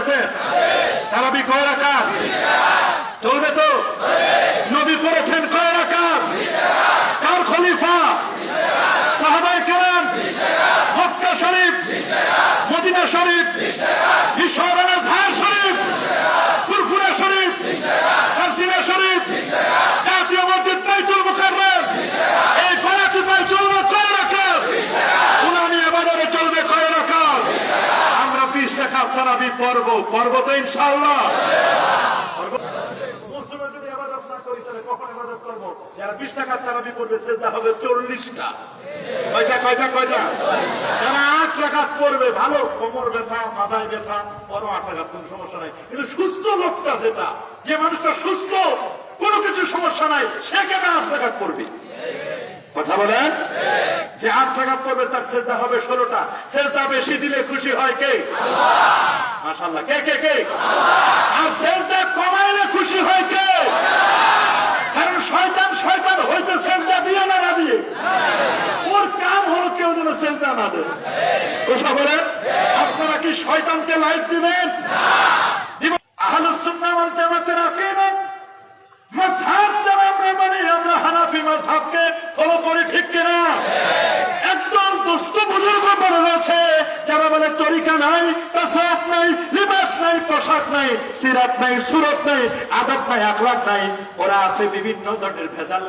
আছে? তারাবি কয় রাকাত চলবে তো? নবী করেছেন কয় রাকাত কার খলিফা? সাহাবাই কেরাম। মক্কা শরীফ। মদিনা শরীফ। ঈশ্বর আজহার শরীফ ফুরফুরা শরীফ সারসিনা শরীফ জাতীয় মসজিদ বাইতুল মুকাররম এই করাচি পাই চলবে কয় রাকাত উনানি আবাদে চলবে কয় রাকাত আমরা বিশ রাকাত তারাবি পর্ব পর্ব তো ইনশাআল্লাহ পর্ব মুসলমান যদি ইবাদত না করি করব? যারা বিশ টাকার তারাবি করবে সেটা ভালো, কোমর ব্যথা, মাথায় ব্যথা আট সমস্যা নাই। কিন্তু সুস্থ লোকটা যেটা, যে মানুষটা সুস্থ, কোনো কিছু সমস্যা নাই, সে কেন আট টাকা পড়বে? কথা বলেন? যে আট টাকা পড়বে তার সেজদা হবে ষোলোটা। সেজদা বেশি দিলে খুশি হয় কে? মাসাল্লাহ কে কে কে? আর সেজদা কমাইলে খুশি হয় কে? কারণ শয়তান শয়তান হয়েছে সেজদা দিয়ে না না দিয়ে। ওর কাম হলো কেউ যেন সেজদা না দেয়। কথা বলেন? আপনারা কি শয়তানকে লাইট দিবেন? দিব- আহলুস সুন্নাহ ওয়াল জামাতের আকীদা? মাযহাব যারা আমরা হানাফি ফলো করি, ঠিক কিনা? একদম দুষ্ট বুজুর্গ রয়েছে, যারা বলে তরিকা নাই তাসাব নাই, লিবাস নাই, পোশাক নাই, সিরাত নাই, সুরত নাই, আদব নাই, আখলাক নাই, ওরা আছে বিভিন্ন ধরনের ভেজাল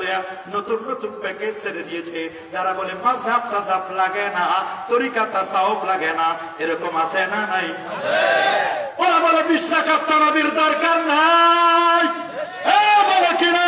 নতুন নতুন প্যাকেজ ছেড়ে দিয়েছে। যারা বলে লাগে না, তরিকা তাসাউব লাগে না, এরকম আছে না নাই? ওরা বলে বিশ টাকার দরকার নাই। বলে কিনা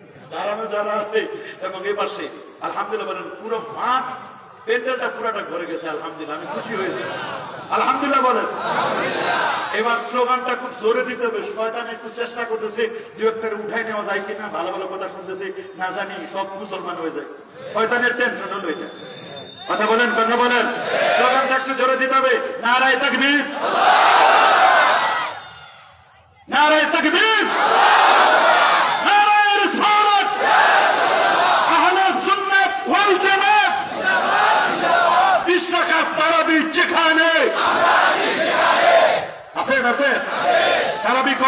দাঁড়ানো যারা আছে, এবং এই পাশে, আলহামদুলিল্লাহ বলেন, পুরো মাঠ, প্যান্ডেলটা পুরাটা ঘরে গেছে, আলহামদুলিল্লাহ, আমি খুশি হয়েছি। আলহামদুলিল্লাহ বলেন। এবার স্লোগানটা খুব জোরে দিতে হবে, শয়তান একটু চেষ্টা করতেছে, দু একটা উঠাই নেওয়া যায় কিনা, ভালো ভালো কথা শুনতেছে, না জানি, সব মুসলমান হয়ে যায়। শয়তানের টেনশন হলো এটা। কথা বলেন কথা বলেন। স্লোগানটা একটু জোরে দিতে হবে, নারায় তাকবীর। নারায় তাকবীর।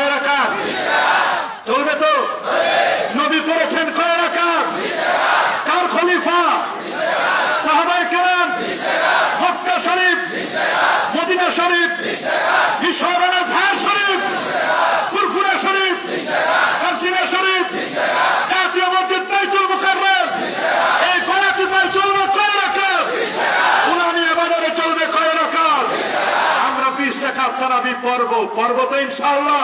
কয় রাকাত চলবে তো? নবী করেছেন কয় রাকাত কার খলিফা? সাহাবাই কেরাম, মক্কা শরীফ, মদিনা শরীফ ঈশ্বর আজহার শরীফ ফুরফুরা শরীফ সারসিনা শরীফ জাতীয় মসজিদ বাইতুল মুকাররম এই করাচি পাই চলবে কয় রাকাত উনানি আবাদে চলবে কয় রাকাত আমরা পর্ব পর্ব তো ইনশাআল্লাহ।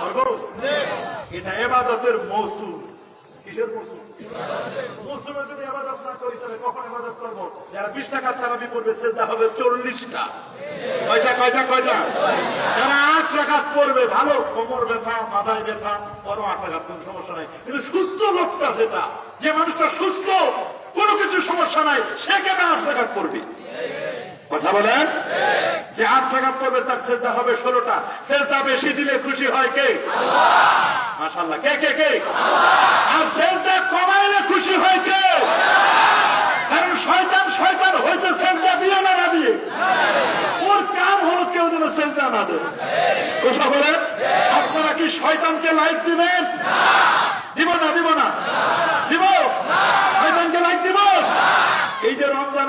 পর্ব? এটা এবাদতের মৌসুম। কিসের মৌসুম? সুস্থ যে মানুষটা সুস্থ, কোনো কিছু সমস্যা নাই, সে কেন আট টাকা পড়বে? কথা বলেন? যে আট টাকা পড়বে তার সেজদা হবে ষোলোটা। সেজদা বেশি দিলে খুশি হয় কে? মাসাল্লাহ কে কে কে? আর সেজদা কমাইলে খুশি হয় কে? কারণ শয়তান শয়তান হয়েছে সেজদা দিয়ে না না দিয়ে ওর কাম হলো কেউ যেন সেজদা না দেয়। কথা বলেন? আপনারা কি শয়তানকে লাইক দিবেন? না দিব না দিব শয়তানকে লাইক দিব এই যে রমজান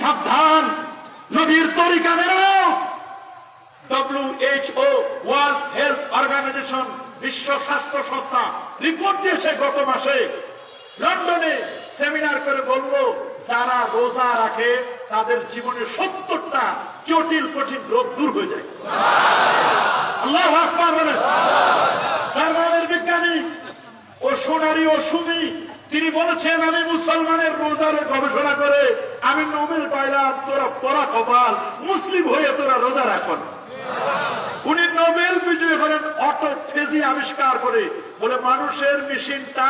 সাবধান। নবীর তরিকা মেনে নাও। ডব্লিউএইচও ওয়ার্ল্ড হেলথ অর্গানাইজেশন বিশ্ব স্বাস্থ্য সংস্থা রিপোর্ট দিয়েছে গত মাসে। লন্ডনে সেমিনার করে বলল, যারা রোজা রাখে, তাদের জীবনে সত্তরটা জটিল, কঠিন রোগ দূর হয়ে যায়। আল্লাহ জার্মানের বিজ্ঞানী ও সোনারি ও সুমি তিনি বলেছেন, আমি মুসলমানের রোজার গবেষণা করে আমি নোবেল পাইলাম, তোরা পড়া কপাল, মুসলিম হয়ে তোরা রোজা রাখন উনি নোবেল বিজয়ী হলেন অটোফেজি আবিষ্কার করে। বলে, মানুষের মেশিনটা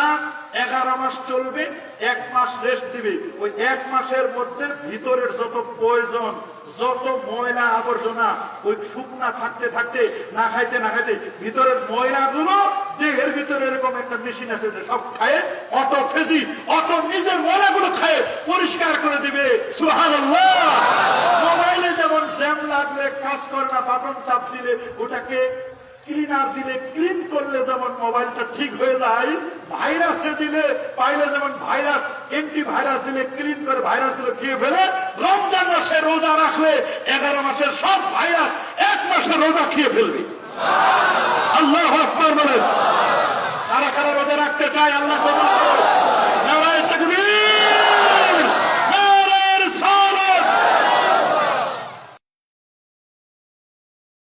এগারো মাস চলবে, এক মাস রেস্ট দিবে। ওই এক মাসের মধ্যে ভিতরের যত প্রয়োজন, যত ময়লা আবর্জনা, ওই শুকনা থাকতে থাকতে, না খাইতে না খাইতে, ভিতরের ময়লাগুলো দেহের ভিতরে এরকম একটা মেশিন আছে সব খায় অটোফেজি অটো নিজের ময়লাগুলো খায়, পরিষ্কার করে দিবে। মোবাইলে যেমন জ্যাম লাগলে কাজ করে না, বাটন চাপ দিলে, ওটাকে ক্লিনার দিলে ক্লিন করলে যেমন মোবাইলটা ঠিক হয়ে যায় ভাইরাসে দিলে পাইলে যেমন ভাইরাস এন্টি ভাইরাস দিলে ক্লিন করে ভাইরাসগুলো খেয়ে ফেলে, রমজান মাসে রোজা রাখলে এগারো মাসের সব ভাইরাস এক মাসে রোজা খেয়ে ফেলবে। আল্লাহ আকবর বলেন। কারা কারা রোজা রাখতে চায়, আল্লাহ কবুল